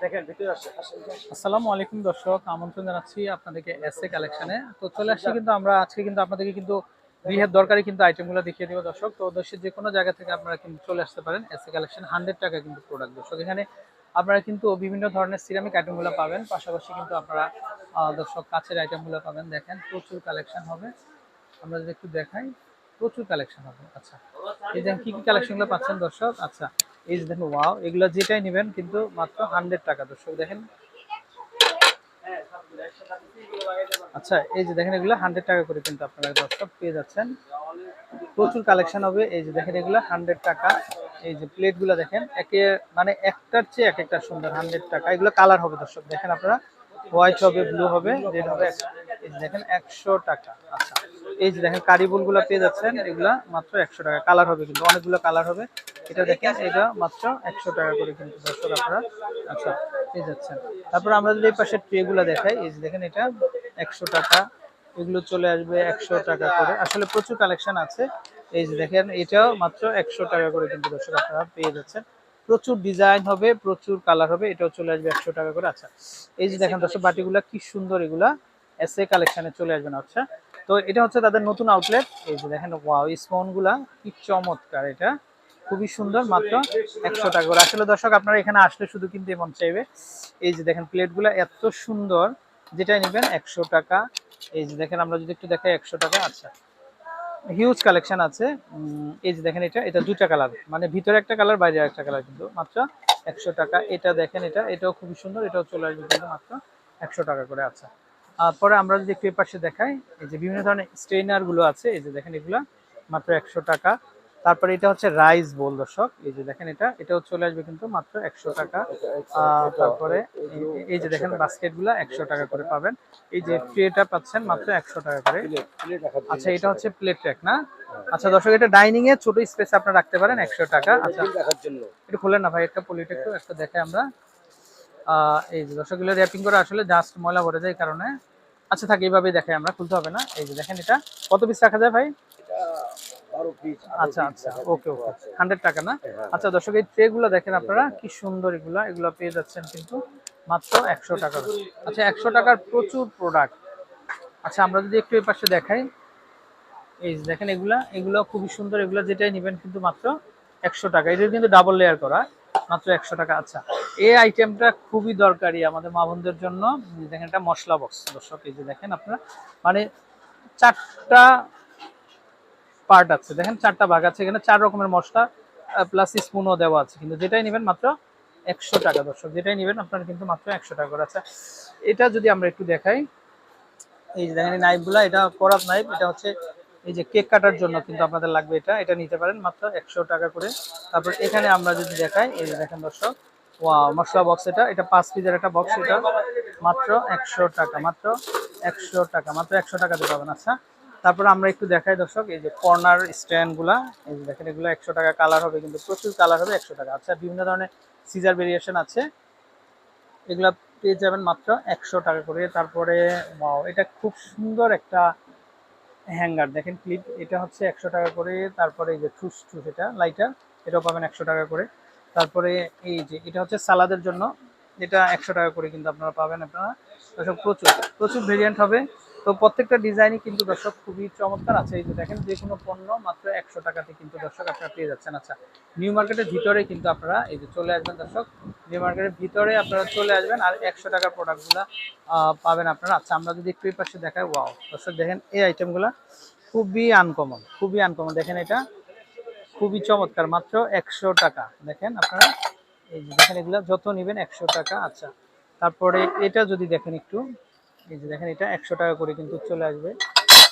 আসসালামু আলাইকুম দর্শক আমন্ত্রণ জানাচ্ছি আপনাদেরকে এসএ কালেকশনে তো চলে আসছি কিন্তু আমরা আজকে কিন্তু আপনাদেরকে কিন্তু গৃহের দরকারি কিন্তু আইটেমগুলো দেখিয়ে দিব দর্শক। তো দেশের যে কোনো জায়গা থেকে আপনারা কিন্তু চলে আসতে পারেন এসএ কালেকশন হান্ড্রেড টাকা কিন্তু প্রোডাক্ট দর্শক। এখানে আপনারা কিন্তু বিভিন্ন ধরনের সিরামিক আইটেমগুলো পাবেন পাশাপাশি কিন্তু আপনারা দর্শক কাছের আইটেমগুলো পাবেন। দেখেন প্রচুর কালেকশন হবে। আমরা যদি একটু দেখাই প্রচুর কালেকশন হবে। আচ্ছা এই দেখেন কি কি কালেকশনগুলো পাচ্ছেন দর্শক? আচ্ছা এই যে দেখেন ওয়াও এগুলো যেটাই নেবেন কিন্তু মাত্র হান্ড্রেড টাকা। দর্শক, দেখেন। আচ্ছা এই যে দেখেন, এগুলো হান্ড্রেড টাকা করে কিন্তু আপনারা দর্শক পেয়ে যাচ্ছেন। প্রচুর কালেকশন হবে। এই যে দেখেন, এগুলো হান্ড্রেড টাকা। এই যে প্লেটগুলো দেখেন, একে মানে একটার চেয়ে এক একটা সুন্দর হান্ড্রেড টাকা। এগুলো কালার হবে, দর্শক, দেখেন আপনারা। হোয়াইট হবে ব্লু হবে রেড হবে এই যে দেখেন, একশো টাকা। আচ্ছা। এই যে দেখেন কারিবুলগুলা পেয়ে যাচ্ছেন, এগুলা মাত্র একশো টাকা। কালার হবে কিন্তু, অনেকগুলো কালার হবে। এটা দেখেন, এটা মাত্র একশো টাকা করে কিন্তু দর্শক আপনারা আচ্ছা পেয়ে যাচ্ছেন। তারপর আমরা যদি এই পাশে ট্রে গুলা দেখাই, এই যে দেখেন এটা একশো টাকা, এগুলো চলে আসবে একশো টাকা করে। আসলে প্রচুর কালেকশন আছে। এই যে দেখেন, এটাও মাত্র একশো টাকা করে কিন্তু দর্শক আপনারা পেয়ে যাচ্ছেন। প্রচুর ডিজাইন হবে, প্রচুর কালার হবে, এটাও চলে আসবে একশো টাকা করে। আচ্ছা এই যে দেখেন দর্শক, বাটিগুলা কি সুন্দর এগুলা। এসে কালেকশনে চলে আসবেন আচ্ছা। তো এটা হচ্ছে তাদের নতুন আউটলেট এই যে দেখেন ওয়াও স্পনগুলা কি চমৎকার এটা। খুবই সুন্দর, মাত্র একশো টাকা করে। আসলে দর্শক, আপনারা এখানে আসলে শুধু কিনতে মন চাইবে। এই যে দেখেন প্লেটগুলা এত সুন্দর, যেটাই নেবেন একশো টাকা। এই যে দেখেন, আমরা যদি একটু দেখাই একশো টাকা আচ্ছা। হিউজ কালেকশন আছে। এই যে দেখেন এটা এটা দুটা কালার মানে ভিতরে একটা কালার বাইরে একটা কালার কিন্তু, মাত্র একশো টাকা। এটা দেখেন এটা, এটাও খুবই সুন্দর, এটাও চলে আসবে কিন্তু মাত্র একশো টাকা করে আচ্ছা। পরে আমরা যদি এই পাশে দেখাই, এই যে বিভিন্ন ধরনের স্ট্রেনারগুলো আছে, এই যে দেখেন এগুলা, মাত্র একশো টাকা। তারপরে এটা হচ্ছে রাইস বোল দর্শক। এই যে দেখেন এটা, এটাও চলে আসবে কিন্তু মাত্র একশো টাকা। তারপরে এই- যে দেখেন বাস্কেটগুলা, একশো টাকা করে পাবেন। এই যে ট্রেটা পাচ্ছেন মাত্র একশো টাকা করে। আচ্ছা এটা হচ্ছে প্লেট ট্র্যাক না? আচ্ছা দর্শক, এটা ডাইনিং এ ছোট স্পেস আপনারা রাখতে পারেন একশো টাকা। আচ্ছা একটু খুলেন না ভাই, একটা পলিট একটু, একটা দেখাই আমরা। এই যে দর্শক র্যাপিং করে আসলে জাস্ট ময়লা ভরে যায় কারণে। আচ্ছা থাক এইভাবেই দেখাই আমরা খুলতে হবে না। এই যে দেখেন এটা কত পিস রাখা যায় ভাই? আচ্ছা আচ্ছা ওকে ওকে। হান্ড্রেড টাকা না? আচ্ছা দর্শক এই ট্রে দেখেন আপনারা কি সুন্দর এগুলা এগুলো পেয়ে যাচ্ছেন কিন্তু মাত্র একশো টাকা আচ্ছা একশো টাকার প্রচুর প্রোডাক্ট আচ্ছা আমরা যদি একটু এই পাশে দেখাই। এই যে দেখেন এগুলা এগুলো খুবই সুন্দর এগুলো যেটাই নেবেন কিন্তু মাত্র একশো টাকা। এটা কিন্তু ডাবল লেয়ার করা মাত্র একশো টাকা। আচ্ছা এই আইটেমটা খুবই দরকারি আমাদের মা বোনদের জন্য। দেখেন, এটা মশলা বক্স দর্শক, এই যে দেখেন আপনারা মানে চারটা পার্ট আছে। দেখেন, চারটা ভাগ আছে। এখানে চার রকমের মশলা প্লাস স্পুনও দেওয়া আছে। কিন্তু যেটাই নেবেন মাত্র একশো টাকা। দর্শক, যেটাই নেবেন, আপনার কিন্তু মাত্র একশো টাকা করে আছে। এটা যদি আমরা একটু দেখাই, এই যে দেখেন নাইফগুলা এটা করাত নাইফ এটা হচ্ছে এই যে কেক কাটার জন্য কিন্তু আপনাদের লাগবে এটা। এটা নিতে পারেন মাত্র একশো টাকা করে। তারপর এখানে আমরা যদি দেখাই, এই দেখেন দর্শক ওয়াও মশলা বক্স এটা। এটা পাঁচ পিসের একটা বক্স এটা। মাত্র একশো টাকা মাত্র একশো টাকা মাত্র একশো টাকাতে পাবেন আচ্ছা। তারপর আমরা একটু দেখাই দর্শক এই যে কর্নার স্ট্যান্ডগুলা এই যে দেখেন এগুলো একশো টাকা কালার হবে কিন্তু প্রচুর কালার হবে একশো টাকা। আচ্ছা বিভিন্ন ধরনের সিজার ভেরিয়েশন আছে। এগুলা পেয়ে যাবেন মাত্র একশো টাকা করে। তারপরে wow, এটা খুব সুন্দর একটা হ্যাঙ্গার দেখেন ক্লিপ এটা হচ্ছে একশো টাকা করে। তারপরে এই যে ঠুস ঠুস এটা লাইটার এটাও পাবেন একশো টাকা করে। তারপরে এই যে, এটা হচ্ছে সালাদের জন্য। এটা একশো টাকা করে কিন্তু আপনারা পাবেন আপনারা। দর্শক, প্রচুর প্রচুর ভেরিয়েন্ট হবে। তো প্রত্যেকটা ডিজাইনই কিন্তু দর্শক খুবই চমৎকার আছে। এই যে দেখেন, যে কোনো পণ্য মাত্র একশো টাকাতে কিন্তু দর্শক আপনারা পেয়ে যাচ্ছেন। আচ্ছা নিউ মার্কেটের ভিতরে কিন্তু আপনারা এই যে চলে আসবেন দর্শক। নিউ মার্কেটের ভিতরে আপনারা চলে আসবেন আর একশো টাকার প্রোডাক্টগুলো পাবেন আপনারা। আচ্ছা আমরা যদি একটু পাশে দেখাই ওয়াও দর্শক দেখেন, এই আইটেমগুলো খুবই আনকমন খুবই আনকমন দেখেন এটা খুবই চমৎকার, মাত্র একশো টাকা। দেখেন আপনারা, এই যে দেখেন এগুলো যত নেবেন একশো টাকা আচ্ছা। তারপরে এটা যদি দেখেন একটু, এই যে দেখেন এটা একশো টাকা করে কিন্তু চলে আসবে।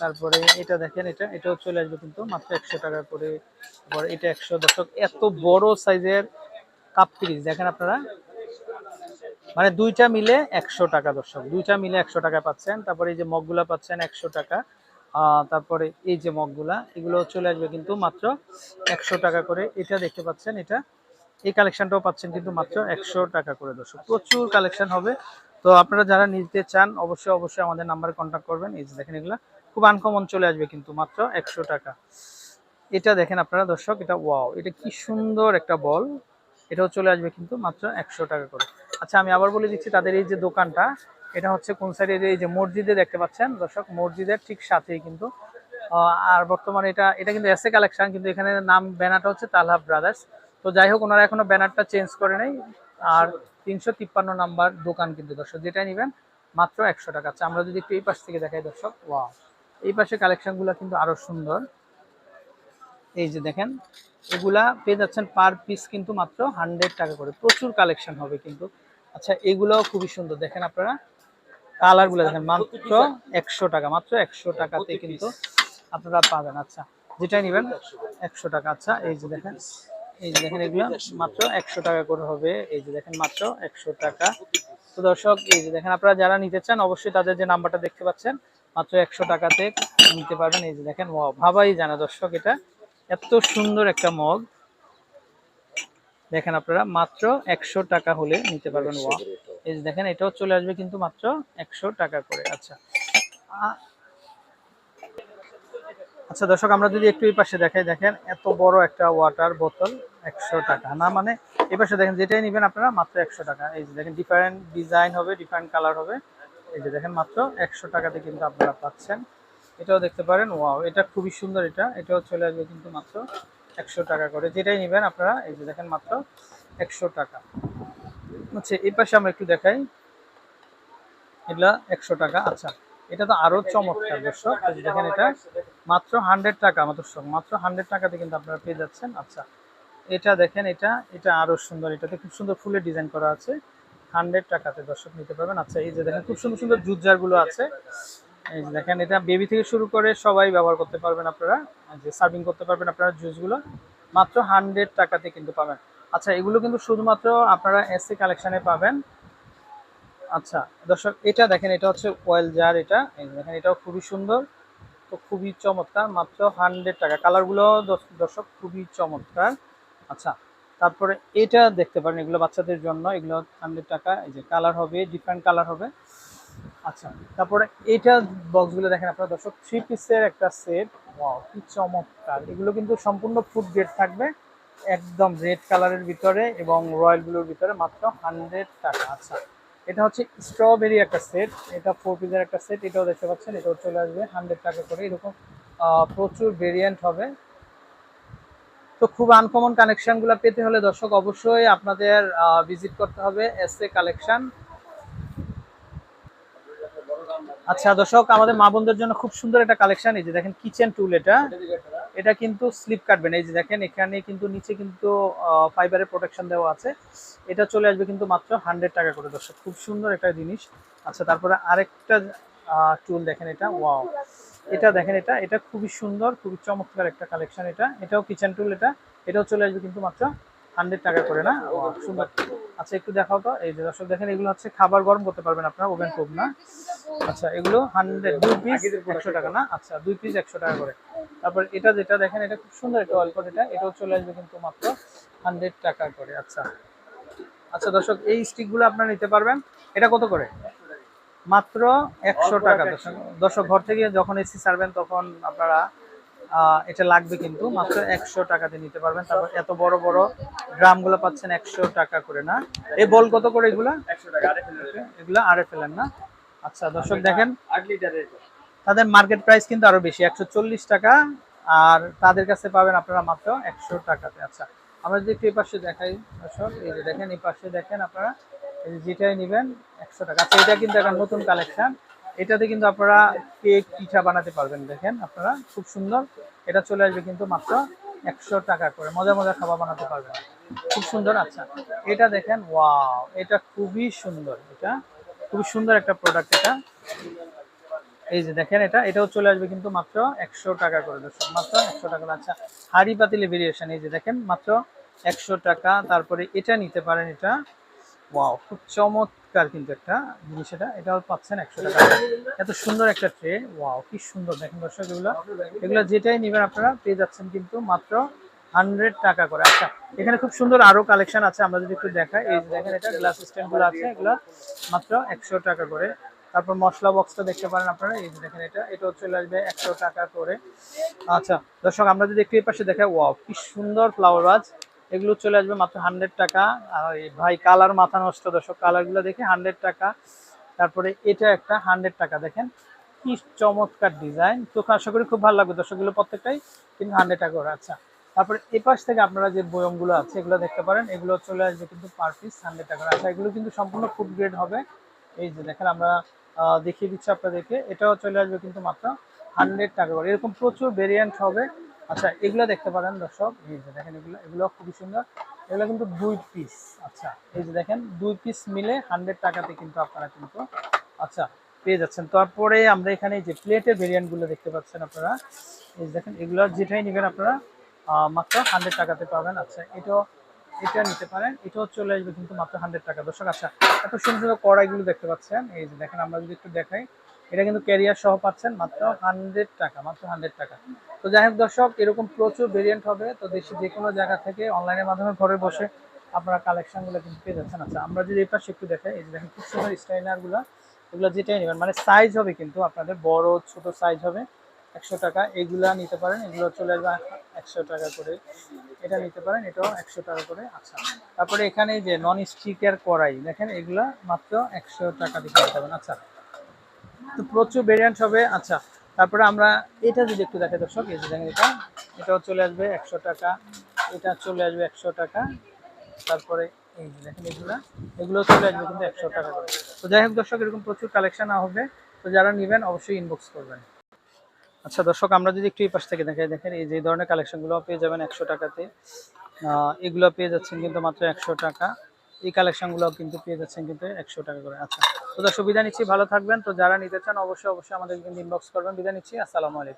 তারপরে এটা দেখেন এটা, এটাও চলে আসবে কিন্তু মাত্র একশো টাকা করে। তারপর এটা একশো দশক এত বড় সাইজের কাপ পিরিজ দেখেন আপনারা। মানে দুইটা মিলে একশো টাকা, দর্শক। দুইটা মিলে একশো টাকা পাচ্ছেন। তারপরে এই যে মগগুলা পাচ্ছেন একশো টাকা। তারপরে এই যে মগগুলা, এগুলো চলে আসবে কিন্তু মাত্র একশো টাকা করে। এটা দেখতে পাচ্ছেন এটা। এই কালেকশনটাও পাচ্ছেন কিন্তু মাত্র একশো টাকা করে দর্শক। প্রচুর কালেকশন হবে। তো আপনারা যারা নিতে চান, অবশ্যই অবশ্যই আমাদের নাম্বারে কন্ট্যাক্ট করবেন। এই যে দেখেন এগুলা, খুব আনকমন চলে আসবে কিন্তু মাত্র একশো টাকা। এটা দেখেন আপনারা দর্শক, এটা ওয়াও এটা কি সুন্দর একটা বল। এটাও চলে আসবে কিন্তু মাত্র একশো টাকা করে। আচ্ছা আমি আবার বলে দিচ্ছি তাদের এই যে দোকানটা এটা হচ্ছে কোন সাইডের এই যে মসজিদে দেখতে পাচ্ছেন দর্শক, মসজিদের ঠিক সাথেই কিন্তু আর বর্তমানে এটা এটা কিন্তু এসএ কালেকশন কিন্তু এখানে নাম, ব্যানারটা হচ্ছে তালহা ব্রাদার্স তো যাই হোক, ওনারা এখনও ব্যানারটা চেঞ্জ করে নেই। আর তিনশো তিপ্পান্ন নাম্বার দোকান কিন্তু দর্শক যেটা নেবেন মাত্র একশো টাকা। আচ্ছা আমরা যদি একটু এই পাশ থেকে দেখাই দর্শক ওয়া এই পাশে কালেকশনগুলো কিন্তু আরও সুন্দর। এই যে দেখেন, এগুলা পেয়ে যাচ্ছেন পার পিস কিন্তু মাত্র হান্ড্রেড টাকা করে। প্রচুর কালেকশন হবে কিন্তু। আচ্ছা এগুলো খুবই সুন্দর। দেখেন আপনারা কালারগুলো দেখেন মাত্র একশো টাকা মাত্র একশো টাকাতে কিন্তু আপনারা পাবেন। আচ্ছা যেটাই নেবেন একশো টাকা। আচ্ছা এই যে দেখেন এই যে দেখেন এগুলো মাত্র একশো টাকা করে হবে। এই যে দেখেন মাত্র একশো টাকা। তো দর্শক এই যে দেখেন আপনারা যারা নিতে চান অবশ্যই তাদের যে নাম্বারটা দেখতে পাচ্ছেন মাত্র একশো টাকাতে নিতে পারবেন। এই যে দেখেন ওয়াও ভাবাই জানা দর্শক এটা। এত সুন্দর একটা মগ। দেখেন আপনারা মাত্র একশো টাকা হলে নিতে পারবেন ওয়া এই দেখেন, এটাও চলে আসবে কিন্তু মাত্র একশো টাকা করে। আচ্ছা। আচ্ছা দর্শক, আমরা যদি একটু এই পাশে দেখাই, দেখেন, এত বড় একটা ওয়াটার বোতল একশো টাকা। না মানে এই পাশে দেখেন, যেটাই নেবেন আপনারা, মাত্র একশো টাকা। এই যে দেখেন ডিফারেন্ট ডিজাইন হবে ডিফারেন্ট কালার হবে। এই যে দেখেন, মাত্র একশো টাকাতে কিন্তু আপনারা পাচ্ছেন। এটাও দেখতে পারেন ওয়াও এটা খুবই সুন্দর এটা। এটাও চলে আসবে কিন্তু মাত্র একশো টাকা করে। যেটাই নেবেন আপনারা, এই যে দেখেন, মাত্র একশো টাকা। আচ্ছা এই পাশে আমরা একটু দেখাই। এগুলা একশো টাকা। আচ্ছা এটা তো আরও চমৎকার দর্শক। দেখেন এটা, মাত্র হান্ড্রেড টাকা দর্শক, মাত্র হান্ড্রেড টাকাতে কিন্তু আপনারা পেয়ে যাচ্ছেন। আচ্ছা এটা দেখেন, এটা এটা আরও সুন্দর। এটাতে খুব সুন্দর ফুলের ডিজাইন করা আছে। হান্ড্রেড টাকাতে দর্শক নিতে পারবেন। আচ্ছা এই যে দেখেন, খুব সুন্দর সুন্দর জুজারগুলো আছে। এই যে দেখেন, এটা বেবি থেকে শুরু করে সবাই ব্যবহার করতে পারবেন আপনারা। যে সার্ভিং করতে পারবেন আপনারা জুসগুলো মাত্র হান্ড্রেড টাকাতে কিন্তু পাবেন। আচ্ছা এগুলো কিন্তু শুধুমাত্র আপনারা এসসি কালেকশনে পাবেন। আচ্ছা দর্শক, এটা দেখেন, এটা হচ্ছে ওয়েল জার এটা। দেখেন, এটাও খুবই সুন্দর। তো খুবই চমৎকার, মাত্র হান্ড্রেড টাকা। কালারগুলো দর্শক, খুবই চমৎকার। আচ্ছা তারপরে এটা দেখতে পারেন, এগুলো বাচ্চাদের জন্য। এগুলো হান্ড্রেড টাকা। এই যে কালার হবে ডিফারেন্ট কালার হবে। আচ্ছা তারপরে এটা বক্সগুলো দেখেন আপনারা, দর্শক থ্রি পিসের একটা সেট কি চমৎকার। এগুলো কিন্তু সম্পূর্ণ ফুড গ্রেড থাকবে। একদম রেড কালারের ভিতরে এবং রয়্যালগুলোর ভিতরে মাত্র হান্ড্রেড টাকা। আচ্ছা এটা হচ্ছে স্ট্রবেরি একটা সেট এটা ফোর পিসের একটা সেট এটাও দেখতে পাচ্ছেন, এটাও চলে আসবে হান্ড্রেড টাকা করে। এরকম প্রচুর ভেরিয়েন্ট হবে। তো খুব আনকমন কানেকশনগুলো পেতে হলে দর্শক অবশ্যই আপনাদের ভিজিট করতে হবে এস এ কালেকশন আচ্ছা দর্শক, আমাদের মা বোনদের জন্য খুব সুন্দর একটা কালেকশন এই যে দেখেন কিচেন টুল এটা। এটা কিন্তু স্লিপ কাটবে না। এই যে দেখেন, এখানে কিন্তু নিচে কিন্তু ফাইবারের প্রোটেকশন দেওয়া আছে। এটা চলে আসবে কিন্তু মাত্র হান্ড্রেড টাকা করে, দর্শক। খুব সুন্দর একটা জিনিস। আচ্ছা তারপরে আরেকটা টুল দেখেন এটা। ওয়াও এটা দেখেন এটা। এটা খুবই সুন্দর, খুবই চমৎকার একটা কালেকশন এটা। এটাও কিচেন টুল এটা। এটাও চলে আসবে কিন্তু মাত্র হান্ড্রেড টাকা করে, না? সুন্দর। আচ্ছা একটু দেখাও তো। এই যে দর্শক দেখেন, এগুলো হচ্ছে খাবার গরম করতে পারবেন আপনারা, ওভেন প্রুফ, না? আচ্ছা এগুলো হান্ড্রেড, দুই পিস একশো টাকা, না? আচ্ছা দুই পিস একশো টাকা করে। তারপর এটা যেটা দেখেন, এটা খুব সুন্দর একটা অল্প এটা। এটাও চলে আসবে কিন্তু মাত্র হান্ড্রেড টাকা করে আচ্ছা। আচ্ছা দর্শক, এই স্টিকগুলো আপনারা নিতে পারবেন। এটা কত করে? মাত্র একশো টাকা, দর্শক। দর্শক, ঘর থেকে যখন এসি সারবেন তখন আপনারা এটা লাগবে কিন্তু। মাত্র একশো টাকাতে নিতে পারবেন। তারপর এত বড় বড় ড্রামগুলো পাচ্ছেন একশো টাকা করে না? এই বল কত করে এগুলা? এগুলা আরে ফেলেন না? আচ্ছা দর্শক দেখেন। তাদের মার্কেট প্রাইস কিন্তু আরও বেশি একশো চল্লিশ টাকা। আর তাদের কাছে পাবেন আপনারা মাত্র একশো টাকাতে। আচ্ছা আমরা যদি একটু এই পাশে দেখাই দর্শক এই যে দেখেন এই পাশে দেখেন আপনারা এই যে যেটাই নেবেন একশো টাকা। আচ্ছা এটা কিন্তু একটা নতুন কালেকশন এটাতে কিন্তু আপনারা কেক, পিঠা বানাতে পারবেন, দেখেন আপনারা, খুব সুন্দর। এটা চলে আসবে কিন্তু মাত্র একশো টাকা করে। মজা মজা খাবার বানাতে পারবেন। খুব সুন্দর আচ্ছা। এটা দেখেন, ওয়াও, এটা খুবই সুন্দর, এটা খুবই সুন্দর একটা প্রোডাক্ট এটা। এই যে দেখেন এটা, এটাও চলে আসবে কিন্তু মাত্র একশো টাকা করে, দর্শক, মাত্র একশো টাকা আচ্ছা হাড়ি পাতিলে ভেরিয়েশন এই যে দেখেন, মাত্র একশো টাকা। তারপরে এটা নিতে পারেন এটা। ওয়াও, খুব চমৎকার কিন্তু একটা জিনিস এটা। এটাও পাচ্ছেন একশো টাকা। এত সুন্দর একটা ট্রে। ওয়াও, কি সুন্দর। দেখেন দর্শক, এগুলো এগুলো যেটাই নেবেন আপনারা, পেয়ে যাচ্ছেন কিন্তু মাত্র হান্ড্রেড টাকা করে। আচ্ছা এখানে খুব সুন্দর আরও কালেকশন আছে, আমরা যদি একটু দেখাই। এই দেখেন এটা গ্লাস স্ট্যান্ডগুলো আছে, এগুলো মাত্র একশো টাকা করে। তারপর মশলা বক্সটা দেখতে পারেন আপনারা। এই দেখেন এটা, এটাও চলে আসবে একশো টাকা করে। আচ্ছা দর্শক, আমরা যদি একটু এই পাশে দেখাই, ওয়াও, কি সুন্দর ফ্লাওয়ার ওয়াজ এগুলো চলে আসবে মাত্র হান্ড্রেড টাকা। আর ভাই কালার মাথা নষ্ট, দর্শক কালারগুলো দেখে হান্ড্রেড টাকা। তারপরে এটা একটা হান্ড্রেড টাকা, দেখেন। কি চমৎকার ডিজাইন তো আশা করি খুব ভালো লাগবে দর্শকগুলো প্রত্যেকটাই, কিন্তু হান্ড্রেড টাকা করে আচ্ছা। তারপরে এ পাশ থেকে আপনারা যে বয়মগুলো আছে, এগুলো দেখতে পারেন। এগুলো চলে আসবে কিন্তু পার পিস হান্ড্রেড টাকা আচ্ছা এগুলো কিন্তু সম্পূর্ণ ফুড গ্রেড হবে। এই যে দেখেন, আমরা দেখিয়ে দিচ্ছি আপনাদেরকে। এটাও চলে আসবে কিন্তু মাত্র হান্ড্রেড টাকা করে। এরকম প্রচুর ভেরিয়েন্ট হবে। আচ্ছা এগুলো দেখতে পারেন দর্শক। এই যে দেখেন এগুলো এগুলো খুবই সুন্দর। এগুলো কিন্তু দুই পিস আচ্ছা এই যে দেখেন, দুই পিস মিলে হান্ড্রেড টাকাতে কিন্তু আপনারা কিন্তু আচ্ছা পেয়ে যাচ্ছেন। তারপরে আমরা এখানে যে প্লেটের ভেরিয়েন্টগুলো দেখতে পাচ্ছেন আপনারা। এই যে দেখেন, এগুলো যেটাই নেবেন আপনারা মাত্র হান্ড্রেড টাকাতে পাবেন। আচ্ছা এটাও, এটা নিতে পারেন। এটাও চলে আসবে কিন্তু মাত্র হান্ড্রেড টাকা। দর্শক আচ্ছা এত সুন্দর সুন্দর কড়াইগুলো দেখতে পাচ্ছেন। এই যে দেখেন, আমরা যদি একটু দেখাই এটা কিন্তু ক্যারিয়ার সহ পাচ্ছেন মাত্র হান্ড্রেড টাকা, মাত্র হান্ড্রেড টাকা। তো যাই হোক দর্শক, এরকম প্রচুর ভেরিয়েন্ট হবে। তো দেশে যে কোনো জায়গা থেকে অনলাইনের মাধ্যমে ঘরে বসে আপনারা কালেকশনগুলো কিন্তু পেয়ে যাচ্ছেন। আচ্ছা আমরা যদি পাশে একটু দেখাই, এই যে দেখেন খুব সুন্দর স্টাইনারগুলো এগুলো যেটাই নেবেন মানে সাইজ হবে কিন্তু আপনাদের, বড়, ছোট সাইজ হবে, একশো টাকা। এগুলা নিতে পারেন, এগুলো চলে আসবে একশো টাকা করে। এটা নিতে পারেন, এটাও একশো টাকা করে। আচ্ছা তারপরে এখানে যে নন স্টিকের কড়াই, দেখেন এগুলা মাত্র একশো টাকা কিনতে পারবেন। আচ্ছা তো প্রচুর ভেরিয়েন্ট হবে। আচ্ছা তারপরে আমরা এটা যদি একটু দেখে দর্শক, এই যে এটা, এটাও চলে আসবে একশো টাকা, এটা চলে আসবে একশো টাকা, তারপরে এই যে দেখেন এগুলা এগুলো চলে আসবে কিন্তু একশো টাকা করে। তো যাই হোক দর্শক, এরকম প্রচুর কালেকশন হবে। তো যারা নেবেন, অবশ্যই ইনবক্স করবেন। আচ্ছা দর্শক, আমরা যদি একটু এই পাশ থেকে দেখাই, দেখেন এই যে ধরনের কালেকশনগুলো পেয়ে যাবেন একশো টাকাতে। এগুলো পেয়ে যাচ্ছেন কিন্তু মাত্র একশো টাকা। এই কালেকশনগুলো কিন্তু পেয়ে যাচ্ছেন কিন্তু একশো টাকা করে। আচ্ছা তো সুবিধা নিচ্ছি, ভালো থাকবেন। তো যারা নিতে চান, অবশ্যই অবশ্যই আমাদের কিন্তু ইনবক্স করবেন। বিদায় নিচ্ছি, আসসালামু আলাইকুম।